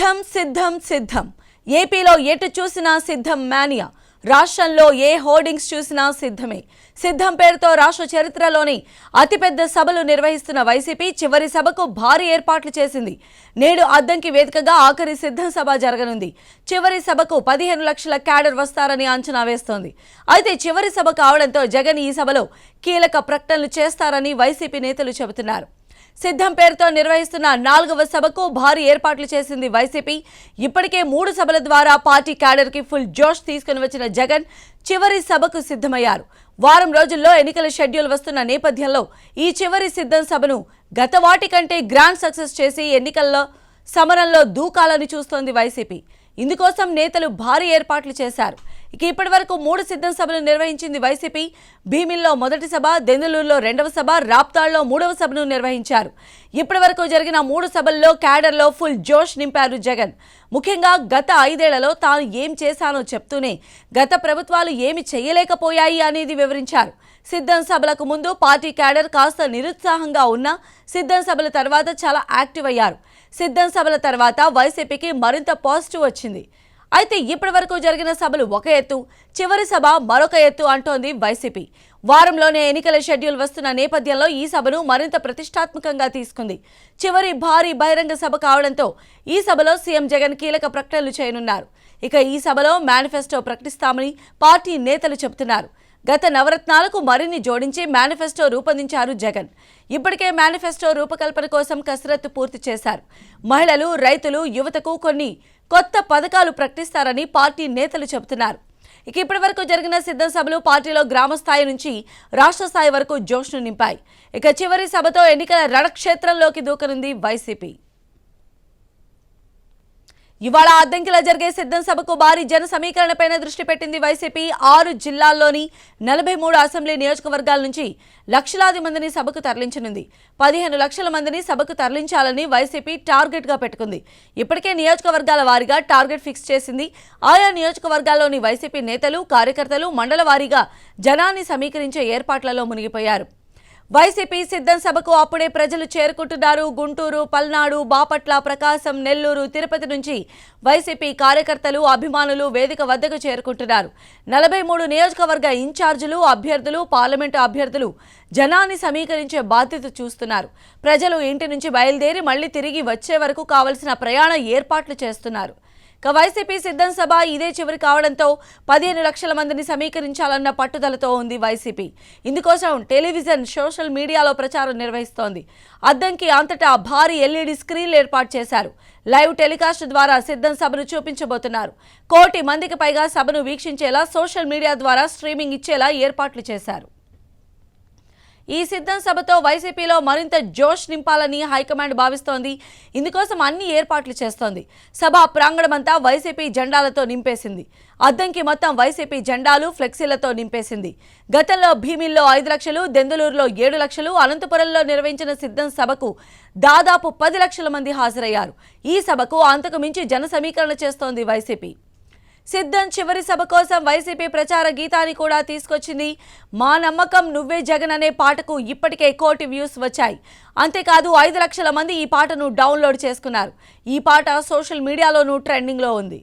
సిద్ధం సిద్ధం సిద్ధం. ఏపీలో ఎటు చూసినా సిద్ధం మానియా. రాష్ట్రంలో ఏ హోర్డింగ్స్ చూసినా సిద్ధమే. సిద్ధం పేరుతో రాష్ట్ర చరిత్రలోని అతిపెద్ద సభలు నిర్వహిస్తున్న వైసీపీ చివరి సభకు భారీ ఏర్పాట్లు చేసింది. నేడు అద్దంకి వేదికగా ఆఖరి సిద్ధం సభ జరగనుంది. చివరి సభకు పదిహేను లక్షల క్యాడర్ వస్తారని అంచనా వేస్తోంది. అయితే చివరి సభ కావడంతో జగన్ ఈ సభలో కీలక ప్రకటనలు చేస్తారని వైసీపీ నేతలు చెబుతున్నారు. సిద్ధం పేరుతో నిర్వహిస్తున్న నాలుగవ సభకు భారీ ఏర్పాట్లు చేసింది వైసీపీ. ఇప్పటికే మూడు సభల ద్వారా పార్టీ క్యాడర్కి ఫుల్ జోష్ తీసుకుని వచ్చిన జగన్ చివరి సభకు సిద్ధమయ్యారు. వారం రోజుల్లో ఎన్నికల షెడ్యూల్ వస్తున్న నేపథ్యంలో ఈ చివరి సిద్ధం సభను గత వాటి కంటే గ్రాండ్ సక్సెస్ చేసి ఎన్నికల్లో సమరంలో దూకాలని చూస్తోంది వైసీపీ. ఇందుకోసం నేతలు భారీ ఏర్పాట్లు చేశారు. ఇక ఇప్పటి వరకు మూడు సిద్ధం సభలు నిర్వహించింది వైసీపీ. భీమిల్లో మొదటి సభ దెందులూరులో రెండవ సభ రాప్తాళ్ళో మూడవ సభను నిర్వహించారు. ఇప్పటి వరకు జరిగిన మూడు సభల్లో క్యాడర్లో ఫుల్ జోష్ నింపారు జగన్. ముఖ్యంగా గత ఐదేళ్ళలో తాను ఏం చేశానో చెప్తూనే గత ప్రభుత్వాలు ఏమి చేయలేకపోయాయి అనేది వివరించారు. సిద్ధం సభలకు ముందు పార్టీ క్యాడర్ కాస్త నిరుత్సాహంగా ఉన్నా సిద్ధం సభల తర్వాత చాలా యాక్టివ్ అయ్యారు. సిద్ధం సభల తర్వాత వైసీపీకి మరింత పాజిటివ్ వచ్చింది. అయితే ఇప్పటి వరకు జరిగిన సభలు ఒక ఎత్తు చివరి సభ మరొక ఎత్తు అంటోంది వైసీపీ. వారంలోనే ఎన్నికల షెడ్యూల్ వస్తున్న నేపథ్యంలో ఈ సభను మరింత ప్రతిష్టాత్మకంగా తీసుకుంది. చివరి భారీ బహిరంగ సభ కావడంతో ఈ సభలో సీఎం జగన్ కీలక ప్రకటనలు చేయనున్నారు. ఇక ఈ సభలో మేనిఫెస్టో ప్రకటిస్తామని పార్టీ నేతలు చెబుతున్నారు. గత నవరత్నాలకు మరిన్ని జోడించి మేనిఫెస్టో రూపొందించారు జగన్. ఇప్పటికే మేనిఫెస్టో రూపకల్పన కోసం కసరత్తు పూర్తి చేశారు. మహిళలు రైతులు యువతకు కొన్ని కొత్త పథకాలు ప్రకటిస్తారని పార్టీ నేతలు చెబుతున్నారు. ఇక ఇప్పటి వరకు జరిగిన సిద్ధం సభలు పార్టీలో గ్రామ స్థాయి నుంచి రాష్ట్ర స్థాయి వరకు జోష్ను నింపాయి. ఇక చివరి సభతో ఎన్నికల రణక్షేత్రంలోకి దూకనుంది వైసీపీ. ఇవాళ అద్దంకిలా జరిగే సిద్ధం సభకు భారీ జన సమీకరణపైన దృష్టి పెట్టింది వైసీపీ. ఆరు జిల్లాల్లోని నలభై మూడు అసెంబ్లీ నియోజకవర్గాల నుంచి లక్షలాది మందిని సభకు తరలించనుంది. పదిహేను లక్షల మందిని సభకు తరలించాలని వైసీపీ టార్గెట్గా పెట్టుకుంది. ఇప్పటికే నియోజకవర్గాల వారీగా టార్గెట్ ఫిక్స్ చేసింది. ఆయా నియోజకవర్గాల్లోని వైసీపీ నేతలు కార్యకర్తలు మండల వారీగా జనాన్ని సమీకరించే ఏర్పాట్లలో మునిగిపోయారు. వైసీపీ సిద్ధం సభకు అప్పుడే ప్రజలు చేరుకుంటున్నారు. గుంటూరు పల్నాడు బాపట్ల ప్రకాశం నెల్లూరు తిరుపతి నుంచి వైసీపీ కార్యకర్తలు అభిమానులు వేదిక వద్దకు చేరుకుంటున్నారు. నలభై మూడు నియోజకవర్గ ఇన్ఛార్జీలు అభ్యర్థులు పార్లమెంటు అభ్యర్థులు జనాన్ని సమీకరించే బాధ్యత చూస్తున్నారు. ప్రజలు ఇంటి నుంచి బయలుదేరి మళ్ళీ తిరిగి వచ్చే వరకు కావలసిన ప్రయాణ ఏర్పాట్లు చేస్తున్నారు. ఇక వైసీపీ సిద్ధం సభ ఇదే చివరి కావడంతో పదిహేను లక్షల మందిని సమీకరించాలన్న పట్టుదలతో ఉంది వైసీపీ. ఇందుకోసం టెలివిజన్ సోషల్ మీడియాలో ప్రచారం నిర్వహిస్తోంది. అద్దంకి అంతటా భారీ ఎల్ఈడి స్క్రీన్లు ఏర్పాటు చేశారు. లైవ్ టెలికాస్ట్ ద్వారా సిద్ధం సభను చూపించబోతున్నారు. కోటి మందికి పైగా సభను వీక్షించేలా సోషల్ మీడియా ద్వారా స్ట్రీమింగ్ ఇచ్చేలా ఏర్పాట్లు చేశారు. ఈ సిద్ధం సభతో వైసీపీలో మరింత జోష్ నింపాలని హైకమాండ్ భావిస్తోంది. ఇందుకోసం అన్ని ఏర్పాట్లు చేస్తోంది. సభ ప్రాంగణమంతా వైసీపీ జెండాలతో నింపేసింది. అద్దంకి మొత్తం వైసీపీ జెండాలు ఫ్లెక్సీలతో నింపేసింది. గతంలో భీమిల్లో ఐదు లక్షలు దెందులూరులో ఏడు లక్షలు అనంతపురంలో నిర్వహించిన సిద్ధం సభకు దాదాపు పది లక్షల మంది హాజరయ్యారు. ఈ సభకు అంతకు మించి జన సమీకరణ చేస్తోంది వైసీపీ. సిద్ధం చివరి సభ కోసం వైసీపీ ప్రచార గీతాన్ని కూడా తీసుకొచ్చింది. మా నమ్మకం నువ్వే జగన్ అనే పాటకు ఇప్పటికే కోటి వ్యూస్ వచ్చాయి. అంతేకాదు ఐదు లక్షల మంది ఈ పాటను డౌన్లోడ్ చేసుకున్నారు. ఈ పాట సోషల్ మీడియాలోనూ ట్రెండింగ్లో ఉంది.